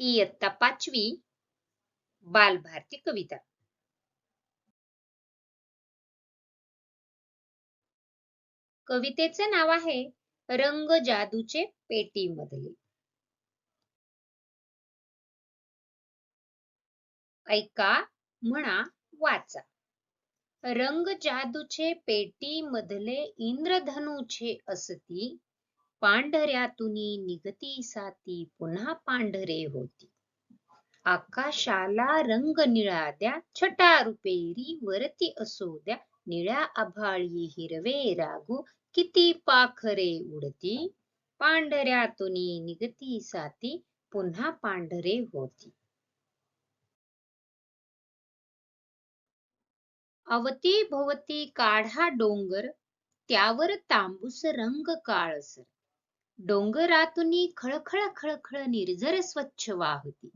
इयत्ता पाचवी बालभारती कविता कवितेचे नाव आहे रंग जादूचे पेटी मधले ऐका म्हणा वाचा. रंग जादूचे पेटी मधले इंद्रधनुचे असती पांढऱ्यातून निघती साती पुन्हा पांढरे होती. आकाशाला रंग निळा द्या छटा रुपेरी वरती असो द्या. निळ्या आभाळी हिरवे रागू किती पाखरे उडती. पांढऱ्यातून निगती साती पुन्हा पांढरे होती. अवती भवती काढा डोंगर त्यावर तांबूस रंग काळसर. डोंगरातून खळखळ खळखळ निर्झर स्वच्छ वाहती.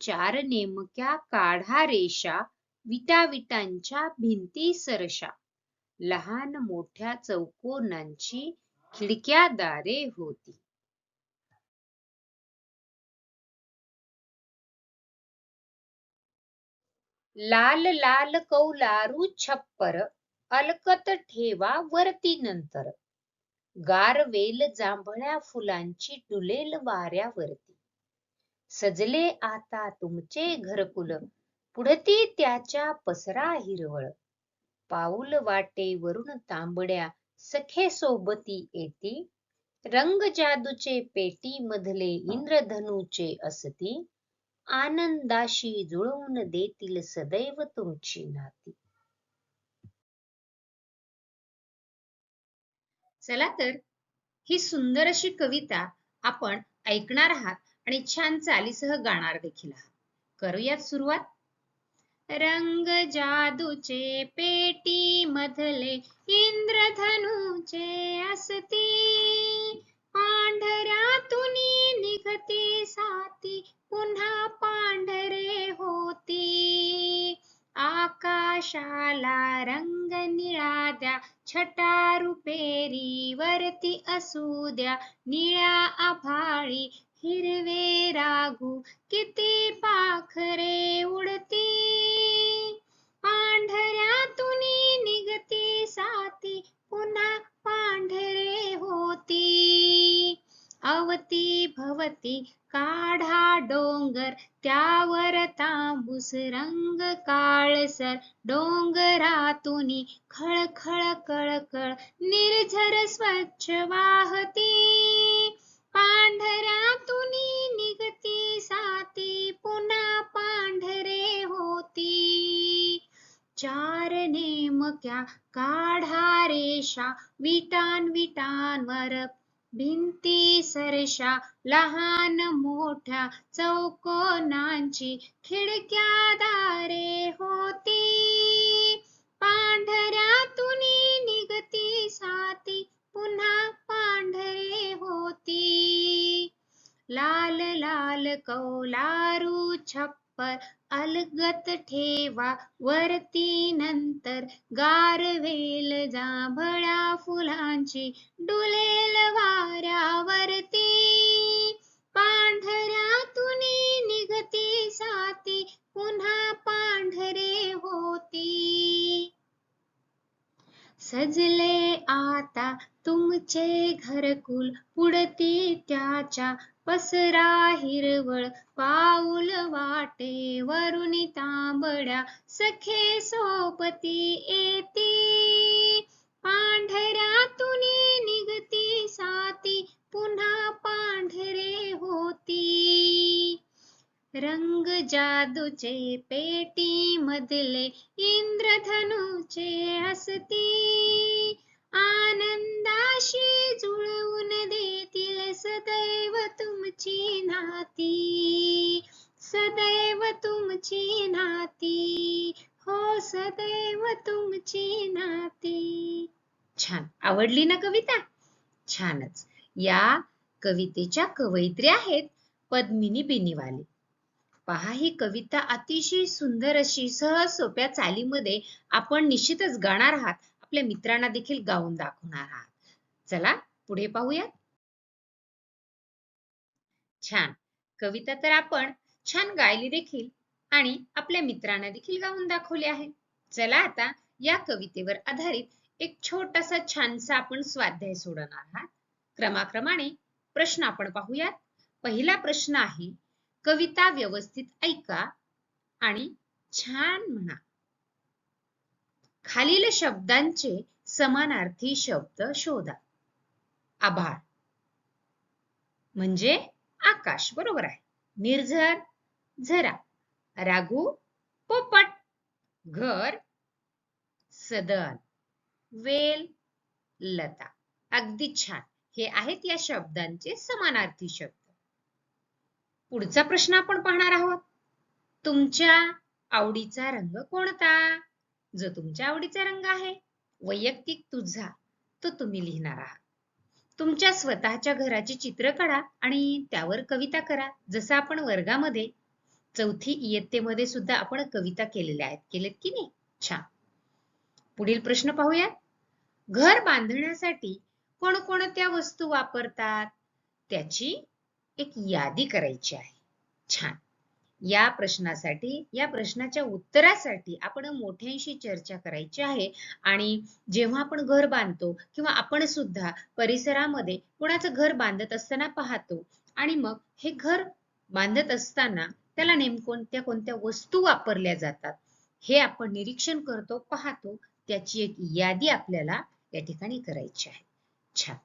चार नेमक्या काढा रेषा विटा विटांच्या भिंती सरशा. लहान मोठ्या चौकोनांची खिडक्या दारे होती. लाल लाल कौलारू छप्पर अलकत ठेवा वरती नंतर. गार वेल जांभळ्या फुलांची डुलेल वाऱ्यावरती. सजले आता तुमचे घरकुल पुढती त्याच्या पसरा हिरवळ. पाऊल वाटेवरून तांबड्या सखे सोबती येती. रंग जादूचे पेटी मधले इंद्रधनुचे असती. आनंदाशी जुळवून देतील सदैव तुमची नाती. चला तर ही सुंदर अशी कविता आपण ऐकणार आहात आणि छान चालीसह गाणार देखील आहात. करूयात सुरुवात? रंग जादूचे पेटी मधले इंद्रधनुचे असती पांढऱ्यातून निघते साती पुन्हा पा आकाशाला रंग निळा द्या छटा रुपेरी वरती असू द्या. निळ्या आभाळी हिरवे रागू किती पाखरे उडती पांढऱ्यातून निघती साती पुन्हा पांढरे होती भवती भवती काढा डोंगर त्यावर तांबूस रंग काळसर डोंगरातून खळखळ कळकळ निर्झर स्वच्छ वाहती. पांढऱ्यातून निघती साती पुन्हा पांढरे होती. चार नेमक्या काढा रेषा विटान विटांवर भिंती सरशा लहान मोठ्या चौकोनांची खिडक्या दारे होती. पांढऱ्यातून निघती साती पुन्हा पांढरे होती. लाल लाल कौलारू छप अलगत ठेवा वरती नंतर गारवेल जांभळ्या फुलांची डुलेल वाऱ्यावरती. पांढऱ्यातून निघती साती सजले आता तुमचे घरकुल पुढती त्याच्या पसरा हिरवळ पाऊल वाटे वरुणी तांबड्या सखे सोपती येती. पांढऱ्यातून निघती साती पुन्हा पांढरे रंग जादूचे पेटी मधले इंद्रधनुचे असती आनंदाशी जुळवून देतील सदैव तुमची नाती. सदैव तुमची नाती. हो सदैव तुमची नाती. छान. आवडली ना कविता? छानच. या कवितेच्या कवयित्री आहेत पद्मिनी बेनीवाले. पहा ही कविता अतिशय सुंदर अशी सहज सोप्या चालीमध्ये आपण निश्चितच गाणार आहात. आपल्या मित्रांना देखील गाऊन दाखवणार आहात. चला पुढे पाहूया छान. कविता तर आपण छान गायली देखील आणि आपल्या मित्रांना देखील गाऊन दाखवली आहे. चला आता या कवितेवर आधारित एक छोटासा छानसा आपण स्वाध्याय सोडवणार आहात. क्रमाक्रमाने प्रश्न आपण पाहूयात. पहिला प्रश्न आहे कविता व्यवस्थित ऐका आणि छान म्हणा. खालील शब्दांचे समानार्थी शब्द शोधा. आभाळ म्हणजे आकाश बरोबर आहे. निर्झर झरा. रागू पोपट. घर सदन. वेल लता. अगदी छान. हे आहेत या शब्दांचे समानार्थी शब्द. पुढचा प्रश्न आपण पाहणार आहोत. तुमच्या आवडीचा रंग कोणता? जो तुमच्या आवडीचा रंग आहे वैयक्तिक तुझा तो तुम्ही लिहिणार आहात. तुमच्या स्वतःच्या घराचे चित्र काढा आणि त्यावर कविता करा. जसं आपण वर्गामध्ये चौथी इयत्तेमध्ये सुद्धा आपण कविता केलेल्या आहेत. केलेत की नाही? छान. पुढील प्रश्न पाहूयात. घर बांधण्यासाठी कोणकोणत्या वस्तू वापरतात? त्याची एक यादी करायची आहे. छान. या प्रश्नासाठी या प्रश्नाच्या उत्तरासाठी आपण मोठ्यांशी चर्चा करायची आहे आणि जेव्हा आपण घर बांधतो किंवा आपण सुद्धा परिसरामध्ये कुणाचं घर बांधत असताना पाहतो आणि मग हे घर बांधत असताना त्याला नेमकोणत्या कोणत्या वस्तू वापरल्या जातात हे आपण निरीक्षण करतो पाहतो त्याची एक यादी आपल्याला या ठिकाणी करायची आहे. छान.